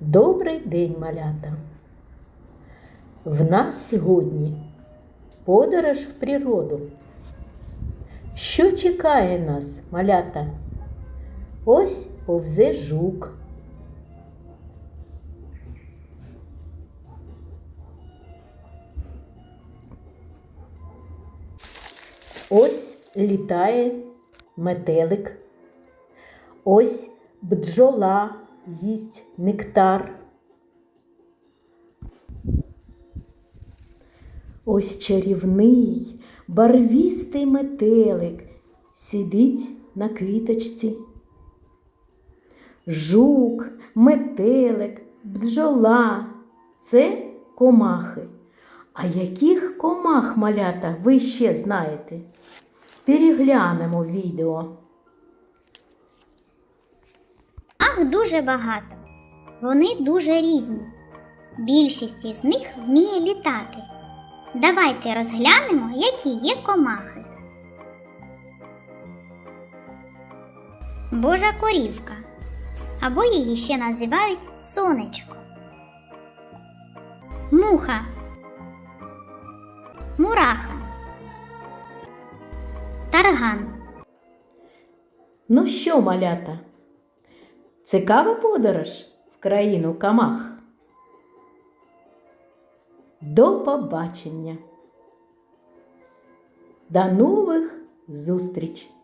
Добрий день, малята! В нас сьогодні подорож в природу. Що чекає нас, малята? Ось повзе жук. Ось літає метелик. Ось бджола їсть нектар. Ось чарівний, барвістий метелик сидить на квіточці. Жук, метелик, бджола це комахи. А яких комах малята ви ще знаєте? Переглянемо відео. Ах, дуже багато. Вони дуже різні. Більшість із них вміє літати. Давайте розглянемо, які є комахи. Божа корівка. Або її ще називають сонечко. Муха. Мураха. Тарган. Ну що, малята? Цікава подорож в країну Камах. До побачення. До нових зустріч!